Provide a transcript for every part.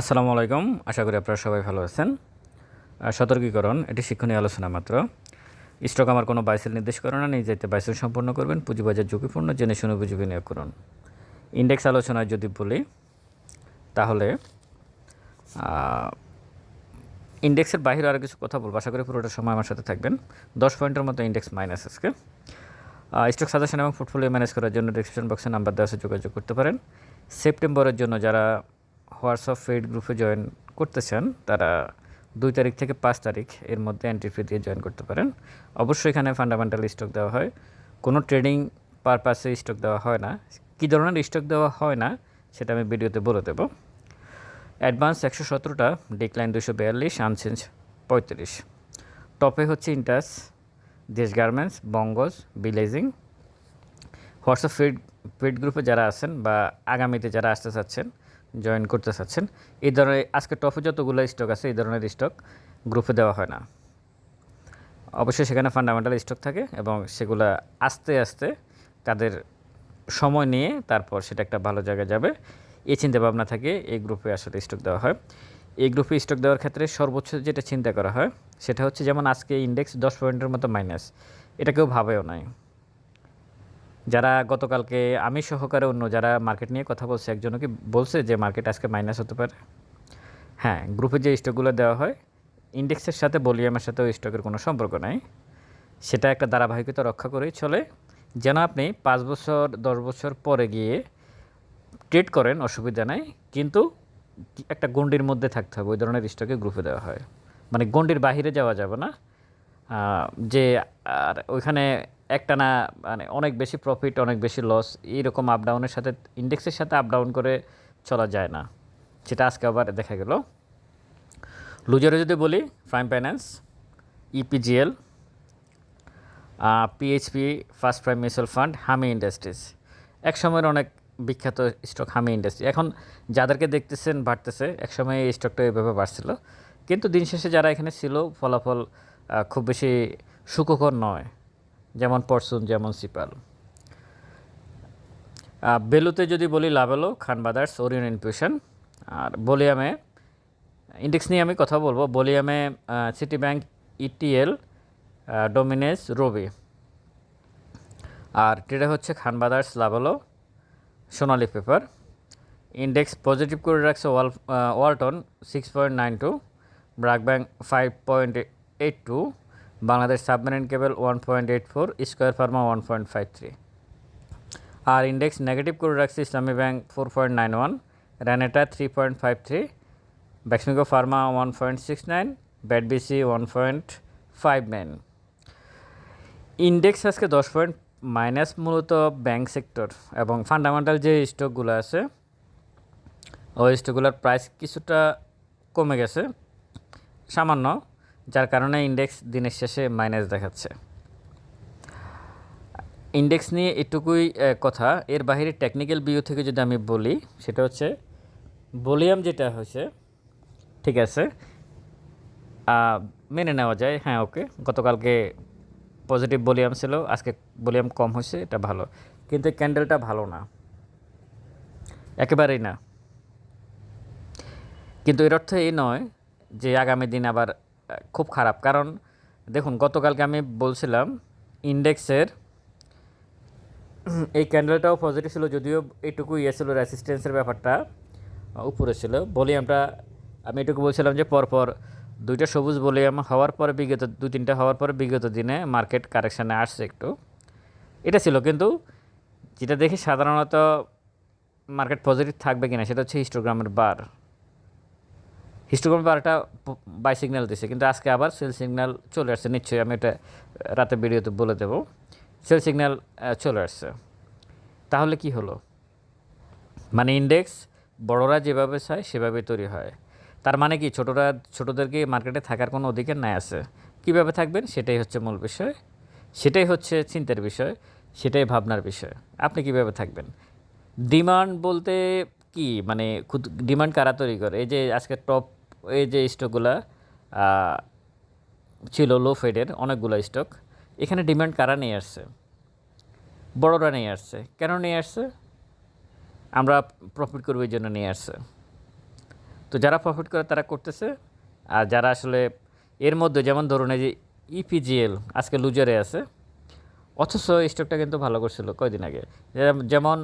আসসালামু আলাইকুম। আশা করি আপনারা সবাই ভালো আছেন। সতর্কীকরণ, এটি শিক্ষণীয় আলোচনা মাত্র। স্টক আমার কোনো বাইসেল নির্দেশ করে না নিজেতে বাইসেল সম্পন্ন করবেন, পুঁজিবাজার ঝুঁকিপূর্ণ, জেনে শুনে বুঝে বিনিয়োগ করুন। ইন্ডেক্স আলোচনায় যদি বলি, তাহলে ইন্ডেক্সের বাইরে আরও কিছু কথা বলব। আশা করি পুরোটা সময় আমার সাথে থাকবেন। দশ পয়েন্টের মতো ইন্ডেক্স মাইনাস আজকে। স্টক সাজেশন এবং পোর্টফোলিও ম্যানেজ করার জন্য ডিসক্রিপশন বক্সে নাম্বার দেওয়া যোগাযোগ করতে পারেন। সেপ্টেম্বরের জন্য যারা হোয়াটসঅ্যাপ ফেড গ্রুপে জয়েন করতে চান তারা দুই তারিখ থেকে পাঁচ তারিখ এর মধ্যে এন্ট্রি ফি দিয়ে জয়েন করতে পারেন। অবশ্যই এখানে ফান্ডামেন্টাল স্টক দেওয়া হয়। কোনো ট্রেডিং পারপাসে স্টক দেওয়া হয় না। কী ধরনের স্টক দেওয়া হয় না, সেটা আমি ভিডিওতে বলে দেবো। অ্যাডভান্স একশো সতেরোটা ডিক্লাইন দুশো বিয়াল্লিশ আনচেঞ্জ পঁয়ত্রিশ। টপে হচ্ছে ইন্টাস দেশ গার্মেন্টস বঙ্গজ ভিলেজিং হোয়াটসঅ্যাপ ফিড ফিড গ্রুপে যারা আছেন বা আগামীতে যারা আসতে চাচ্ছেন জয়েন করতে চাচ্ছেন। এই ধরনের আজকে টপে যতগুলো স্টক আছে, এই ধরনের স্টক গ্রুপে দেওয়া হয় না। অবশ্যই সেখানে ফান্ডামেন্টাল স্টক থাকে এবং সেগুলা আস্তে আস্তে তাদের সময় নিয়ে তারপর সেটা একটা ভালো জায়গায় যাবে। এই চিন্তা ভাবনা থাকে এই গ্রুপে আসলে স্টক দেওয়া হয়। এই গ্রুপে স্টক দেওয়ার ক্ষেত্রে সর্বোচ্চ যেটা চিন্তা করা হয়, সেটা হচ্ছে যেমন আজকে ইন্ডেক্স দশ পয়েন্টের মতো মাইনাস এটা কেউ ভাবেও নাই। যারা গতকালকে আমি সহকারে অন্য যারা মার্কেট নিয়ে কথা বলছে, একজনও কি বলছে যে মার্কেট আজকে মাইনাস হতে পারে? হ্যাঁ গ্রুপে যে স্টকগুলো দেওয়া হয় ইন্ডেক্সের সাথে ভলিউমের সাথে ওই স্টকের কোনো সম্পর্ক নাই। সেটা একটা ধারাবাহিকতা রক্ষা করেই চলে। যেন আপনি পাঁচ বছর, দশ বছর পরে গিয়ে ট্রেড করেন, অসুবিধা নাই। কিন্তু একটা গণ্ডির মধ্যে থাকতে হবে, ওই ধরনের স্টকে গ্রুপে দেওয়া হয়। মানে গণ্ডির বাহিরে যাওয়া যাবে না। যে, আর ওইখানে একটা না মানে অনেক বেশি প্রফিট অনেক বেশি লস এইরকম আপ ডাউনের সাথে ইন্ডেক্সের সাথে আপ ডাউন করে চলা যায় না। সেটা আজকে আবার দেখা গেল। লুজারে যদি বলি Prime Finance EPGL PHP First Prime Mutual Fund Hami Industries এক সময়ের অনেক বিখ্যাত স্টক হামি ইন্ডাস্ট্রি এখন যাদেরকে দেখতেছেন, বাড়তেছে এক সময় এই স্টকটা এভাবে বাড়ছিল। কিন্তু দিন শেষে যারা এখানে ছিল, ফলাফল খুব বেশি সুখকর নয়। যেমন পরশুন যেমন সিপাল। বেলুতে যদি বলি Lovello Khan Brothers Orion Infusion. আর বলিয়ামে, ইন্ডেক্স নিয়ে আমি কথা বলব, বলিয়ামে সিটি ব্যাংক ইটিএল ডোমিনেস রবি। আর ট্রেডে হচ্ছে Khan brothers Lovello, Sonali paper. Index positive করে রাখছে ওয়াল Walton, six point nine two, BRAC bank, five point eight two. Bangladesh submarine cable one point eight four, square pharma one point five three. আর index negative করে রাখছে Islami bank four point nine one Renata three point five three, Beximco pharma one point six nine BAT BC one point five nine. Index আজকে দশ point minus মূলত bank sector এবং fundamental যে স্টকগুলো আছে, ওই স্টকগুলোর প্রাইস কিছুটা কমে গেছে, সামান্য। যার কারণে ইন্ডেক্স দিনের শেষে মাইনাস দেখাচ্ছে। ইন্ডেক্স নিয়ে এটুকুই কথা। এর বাইরে টেকনিক্যাল ভিউ থেকে যদি আমি বলি, সেটা হচ্ছে ভলিউম যেটা হয়েছে, ঠিক আছে মেনে নেওয়া যায়। হ্যাঁ ওকে গতকালকে পজিটিভ ভলিউম ছিল, আজকে ভলিউম কম হয়েছে, এটা ভালো। কিন্তু ক্যান্ডেলটা ভালো না। একেবারেই না। কিন্তু এর অর্থ এই নয় যে আগামী দিন আবার খুব খারাপ। কারণ দেখুন, গতকালকে আমি বলছিলাম ইন্ডেক্সের এই ক্যান্ডেলটাও পজিটিভ ছিল, যদিও এটুকু ইয়ে ছিল রেসিস্টেন্সের ব্যাপারটা উপরে ছিল। ভলিউমটা আমি এটুকু বলছিলাম যে পরপর দুইটা সবুজ ভলিউম হওয়ার পরে বিগত, দু তিনটা হওয়ার পরে বিগত দিনে মার্কেট কারেকশানে আসছে একটু। এটা ছিল, কিন্তু যেটা দেখি সাধারণত মার্কেট পজিটিভ থাকবে কিনা, সেটা হচ্ছে হিস্টোগ্রামের বার হিস্টোগ্রাম বারটা বাই সিগন্যাল দিছে, কিন্তু আজকে আবার সেল সিগন্যাল চলে আসছে, নিশ্চয়ই আমি এটা রাতে ভিডিওতে বলে দেবো। সেল সিগন্যাল চলে আসছে। তাহলে কি হলো? মানে ইন্ডেক্স বড়রা যেভাবে চায়, সেভাবে তৈরি হয়। তার মানে কি, ছোটরা, ছোটদেরকে মার্কেটে থাকার কোনো অধিকার নাই আছে। কীভাবে থাকবেন? সেটাই হচ্ছে মূল বিষয়। সেটাই হচ্ছে চিন্তার বিষয়, সেটাই ভাবনার বিষয়। আপনি কীভাবে থাকবেন? ডিমান্ড বলতে কি? মানে ডিমান্ড কারা তৈরি করে? এই যে আজকে টপ এই যে স্টকগুলা ছিল লো ফেডের অনেকগুলো স্টক। এখানে ডিমান্ড কারা নিয়ে আসছে? বড়রা নিয়ে আসছে। কেন নিয়ে আসছে? আমরা প্রফিট করব এই জন্য নিয়ে আসছে। তো যারা প্রফিট করে তারা করতেছে, আর যারা আসলে এর মধ্যে যেমন ধরুন এই যে ইপিজিএল আজকে লুজারে আছে, অথচ স্টকটা কিন্তু ভালো করছিল কয়দিন আগে। যেমন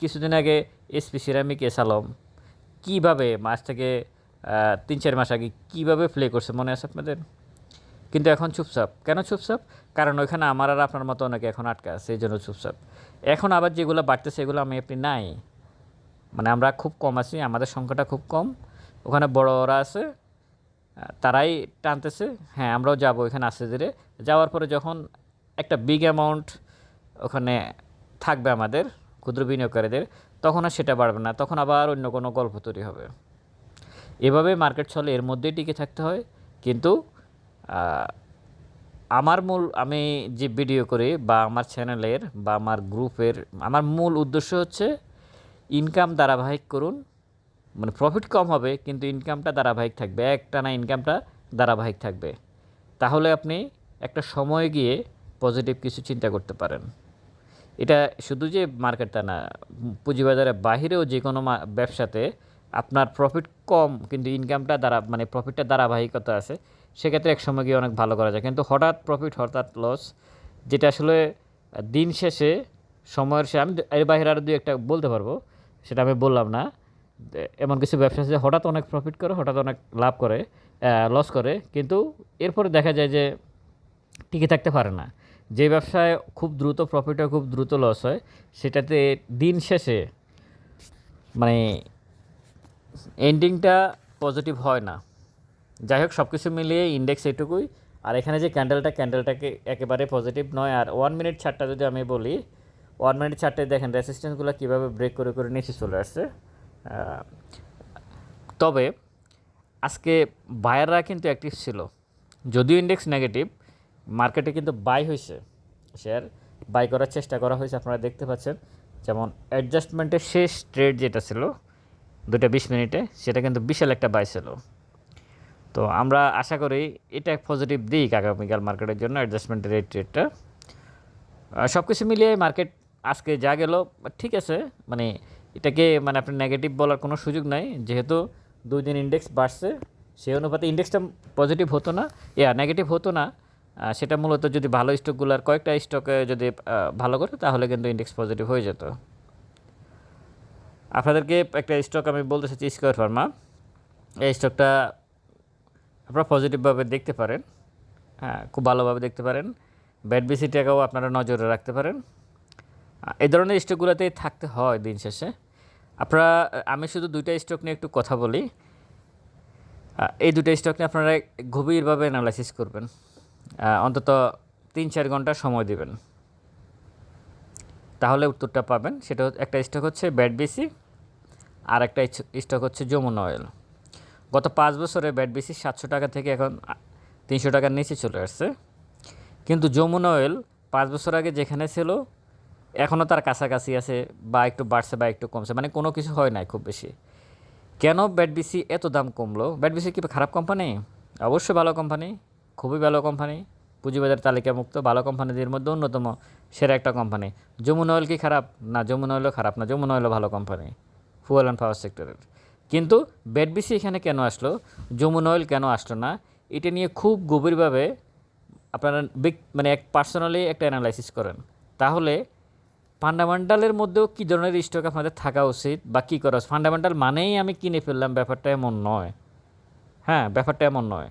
কিছুদিন আগে এসপি সিরামিক এসালম কীভাবে মাছ থেকে তিন চার মাস আগে কীভাবে প্লে করছে মনে আছে আপনাদের? কিন্তু এখন চুপচাপ। কেন চুপচাপ? কারণ ওইখানে আমার আর আপনার মতো অনেকে এখন আটকা আছে, এই জন্য চুপচাপ। এখন আবার যেগুলো বাড়তেছে, এগুলো আমি আপনি নাই। মানে আমরা খুব কম আছি, আমাদের সংখ্যাটা খুব কম। ওখানে বড়রা আছে তারাই টানতেছে। হ্যাঁ আমরাও যাব ওইখানে আস্তে ধীরে। যাওয়ার পরে যখন একটা বিগ অ্যামাউন্ট ওখানে থাকবে আমাদের, ক্ষুদ্র বিনিয়োগকারীদের, তখন আর সেটা বাড়বে না। তখন আবার অন্য কোনো গল্প তৈরি হবে। এভাবে মার্কেট চলে, এর মধ্যেই টিকে থাকতে হয়। কিন্তু আমার মূল, আমি যে ভিডিও করি বা আমার চ্যানেলের বা আমার গ্রুপের আমার মূল উদ্দেশ্য হচ্ছে ইনকাম ধারাবাহিক করুন। মানে প্রফিট কম হবে, কিন্তু ইনকামটা ধারাবাহিক থাকবে। একটা না ইনকামটা ধারাবাহিক থাকবে। তাহলে আপনি একটা সময় গিয়ে পজিটিভ কিছু চিন্তা করতে পারেন। এটা শুধু যে মার্কেটটা না, পুঁজিবাজারের বাহিরেও যে কোনো ব্যবসাতে আপনার প্রফিট কম, কিন্তু ইনকামটা দ্বারা মানে প্রফিটটা ধারাবাহিকতা আছে, সেক্ষেত্রে এক সময় গিয়ে অনেক ভালো করা যায়। কিন্তু হঠাৎ প্রফিট হঠাৎ লস যেটা আসলে দিন শেষে, সময়ের সে, আমি এর বাইরে আরও দুই একটা বলতে পারব, সেটা আমি বললাম না। এমন কিছু ব্যবসা আছে হঠাৎ অনেক প্রফিট করে, হঠাৎ অনেক লাভ করে লস করে, কিন্তু এরপরে দেখা যায় যে টিকে থাকতে পারে না। যে ব্যবসায় খুব দ্রুত প্রফিট হয়, খুব দ্রুত লস হয়, সেটাতে দিন শেষে মানে এন্ডিংটা পজিটিভ হয় না। যাই হোক সব কিছু মিলিয়ে ইন্ডেক্স এটুকুই আর এখানে যে ক্যান্ডেলটা ক্যান্ডেলটাকে একেবারে পজিটিভ নয়। আর ওয়ান মিনিট ছাড়টা যদি আমি বলি ওয়ান মিনিট ছাড়টায় দেখেন রেসিস্ট্যান্সগুলো কীভাবে ব্রেক করে করে নিচে চলে আসছে। তবে আজকে বায়াররা কিন্তু অ্যাক্টিভ ছিল। যদিও ইন্ডেক্স নেগেটিভ মার্কেটে কিন্তু বাই হয়েছে। শেয়ার বাই করার চেষ্টা করা হয়েছে, আপনারা দেখতে পাচ্ছেন। যেমন অ্যাডজাস্টমেন্টের শেষ ট্রেড যেটা ছিল দুটা বিশ মিনিটে, সেটা কিন্তু বিশাল একটা বাই ছিল। তো আমরা আশা করি এটা পজিটিভ দিক আগামীকাল মার্কেটের জন্য অ্যাডজাস্টমেন্টের এই ট্রেডটা সব কিছু মিলিয়ে মার্কেট আজকে যা গেল, ঠিক আছে মানে এটাকে মানে আপনি নেগেটিভ বলার কোনো সুযোগ নাই। যেহেতু দুই দিন ইন্ডেক্স বাড়ছে সেই অনুপাতে ইন্ডেক্সটা পজিটিভ হতো না। ইয়া নেগেটিভ হতো না। সেটা মূলত যদি ভালো স্টকগুলোর কয়েকটা স্টকে যদি ভালো করে, তাহলে কিন্তু ইন্ডেক্স পজিটিভ হয়ে যেত। আপনাদেরকে একটা স্টক আমি বলতে চাচ্ছি স্কোয়ার ফার্মা এই স্টকটা আপনারা পজিটিভভাবে দেখতে পারেন। হ্যাঁ খুব ভালোভাবে দেখতে পারেন। ব্যাট বিসি টাকাও আপনারা নজরে রাখতে পারেন। এই ধরনের স্টকগুলোতেই থাকতে হয় দিন শেষে। আপনারা আমি শুধু দুইটা স্টক নিয়ে একটু কথা বলি। এই দুটো স্টক নিয়ে আপনারা গভীরভাবে অ্যানালাইসিস করবেন। অন্তত তিন চার ঘণ্টা সময় দিবেন। তাহলে উত্তরটা পাবেন। সেটা একটা স্টক হচ্ছে ব্যাট বিসি আর একটা স্টক হচ্ছে যমুনা অয়েল গত পাঁচ বছরে ব্যাট বিসি সাতশো টাকা থেকে এখন তিনশো টাকার নিচে চলে আসছে। কিন্তু যমুনা অয়েল পাঁচ বছর আগে যেখানে ছিল, এখনও তার কাছাকাছি আছে বা একটু বাড়ছে বা একটু কমছে। মানে কোনো কিছু হয় নাই খুব বেশি। কেন ব্যাট বিসি এত দাম কমলো? ব্যাট বিসি কি খারাপ কোম্পানি অবশ্যই ভালো কোম্পানি খুবই ভালো কোম্পানি পুঁজিবাজার তালিকামুক্ত, ভালো কোম্পানিদের মধ্যে অন্যতম সেরা একটা কোম্পানি যমুনা অয়েল কি খারাপ? না, যমুনা অয়েলও খারাপ না। যমুনা অয়েলও ভালো কোম্পানি ফুয়েল অ্যান্ড পাওয়ার সেক্টরের কিন্তু বিসি এখানে কেন আসলো? যমুনা অয়েল কেন আসলো না? এটা নিয়ে খুব গভীরভাবে আপনারা মানে এক পার্সোনালি একটা অ্যানালাইসিস করেন। তাহলে ফান্ডামেন্টালের মধ্যেও কী ধরনের স্টক আপনাদের থাকা উচিত বা কী করা উচিত? ফান্ডামেন্টাল মানেই আমি কিনে ফেললাম, ব্যাপারটা এমন নয়। হ্যাঁ ব্যাপারটা এমন নয়।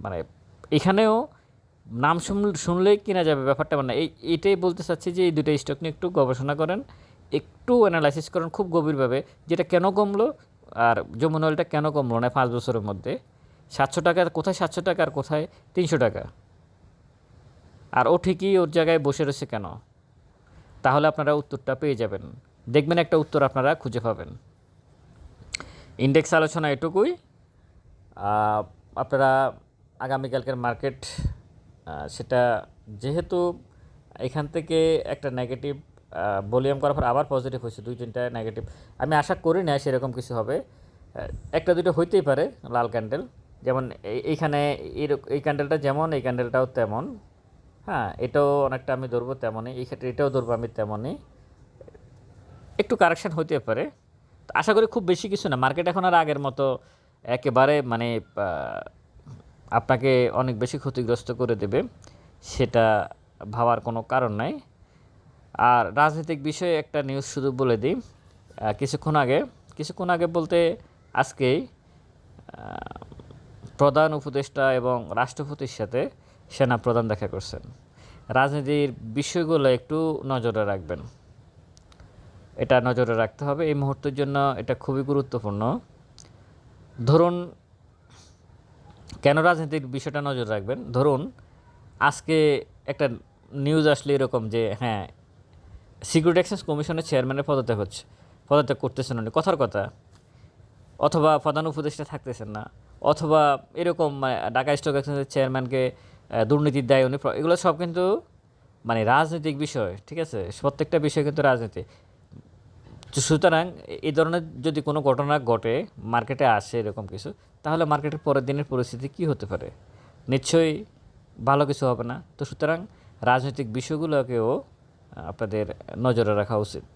মানে এখানেও নাম শুন- শুনলেই কিনা যাবে ব্যাপারটা। মানে এই এটাই বলতে চাচ্ছি যে এই দুটো স্টক নিয়ে একটু গবেষণা করেন। একটু অ্যানালাইসিস করেন খুব গভীরভাবে, যেটা কেন কমলো আর যমুনা অয়েলটা কেন কমলো না পাঁচ বছরের মধ্যে? সাতশো টাকা, কোথায় সাতশো টাকা আর কোথায় তিনশো টাকা? আর ও ঠিকই ওর জায়গায় বসে রয়েছে কেন? তাহলে আপনারা উত্তরটা পেয়ে যাবেন। দেখবেন একটা উত্তর আপনারা খুঁজে পাবেন। ইন্ডেক্স আলোচনা এটুকুই। আপনারা আগামীকালকের মার্কেট সেটা যেহেতু এখান থেকে একটা নেগেটিভ ভলিউম করার পর আবার পজিটিভ হয়েছে, দুই তিনটা নেগেটিভ আমি আশা করি না সেরকম কিছু হবে। একটা দুটো হইতেই পারে লাল ক্যান্ডেল যেমন এই- এইখানে এই ক্যান্ডেলটা যেমন, এই ক্যান্ডেলটাও তেমন। হ্যাঁ এটাও অনেকটা আমি ধরবো তেমনই। এই ক্ষেত্রে এটাও ধরবো আমি তেমনই। একটু কারেকশান হতে পারে। আশা করি খুব বেশি কিছু না। মার্কেট এখন আর আগের মতো একেবারে মানে আপনাকে অনেক বেশি ক্ষতিগ্রস্ত করে দেবে, সেটা ভাবার কোনো কারণ নাই। আর রাজনৈতিক বিষয়ে একটা নিউজ শুধু বলে দিই। কিছুক্ষণ আগে কিছুক্ষণ আগে বলতে আজকেই প্রধান উপদেষ্টা এবং রাষ্ট্রপতির সাথে সেনা প্রধান দেখা করছেন। রাজনীতির বিষয়গুলো একটু নজরে রাখবেন। এটা নজরে রাখতে হবে। এই মুহূর্তের জন্য এটা খুবই গুরুত্বপূর্ণ। ধরুন, কেন রাজনীতির বিষয়টা নজর রাখবেন? ধরুন, আজকে একটা নিউজ আসলে এরকম যে হ্যাঁ সিকিউরিটি এক্সচেঞ্জ কমিশনের চেয়ারম্যানের পদত্যাগ হচ্ছে। পদত্যাগ করতেছেন উনি। কথার কথা, অথবা প্রধান উপদেষ্টা থাকতেছেন না, অথবা এরকম মানে ঢাকা স্টক এক্সচেঞ্জের চেয়ারম্যানকে দুর্নীতির দায় উনি। এগুলো সব কিন্তু মানে রাজনৈতিক বিষয়, ঠিক আছে? প্রত্যেকটা বিষয় কিন্তু রাজনীতি। সুতরাং এই ধরনের যদি কোনো ঘটনা ঘটে, মার্কেটে আসে এরকম কিছু, তাহলে মার্কেটের পরের দিনের পরিস্থিতি কী হতে পারে? নিশ্চয়ই ভালো কিছু হবে না। তো সুতরাং রাজনৈতিক বিষয়গুলোকেও আপনাদের নজরে রাখা উচিত।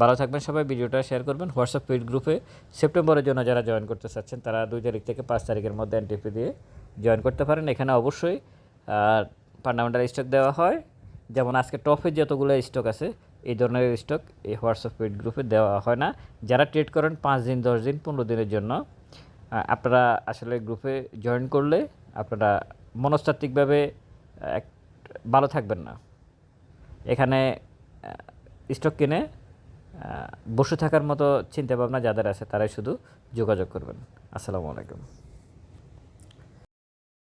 ভালো থাকবেন সবাই, ভিডিওটা শেয়ার করবেন। হোয়াটসঅ্যাপ পেড গ্রুপে সেপ্টেম্বরের জন্য যারা জয়েন করতে চাচ্ছেন, তারা দুই তারিখ থেকে পাঁচ তারিখের মধ্যে এনটিপি দিয়ে জয়েন করতে পারেন। এখানে অবশ্যই ফান্ডামেন্টাল স্টক দেওয়া হয়। যেমন আজকে টপে যতগুলো স্টক আছে, এই ধরনের স্টক এই হোয়াটসঅ্যাপ পেড গ্রুপে দেওয়া হয় না। যারা ট্রেড করেন পাঁচ দিন, দশ দিন, পনেরো দিনের জন্য আপনারা আসলে গ্রুপে জয়েন করলে আপনারা মনস্তাত্ত্বিকভাবে ভালো থাকবেন না। এখানে স্টক কিনে বসে থাকার মতো চিন্তাভাবনা যাদের আছে তারাই শুধু যোগাযোগ করবেন। আসসালামু আলাইকুম।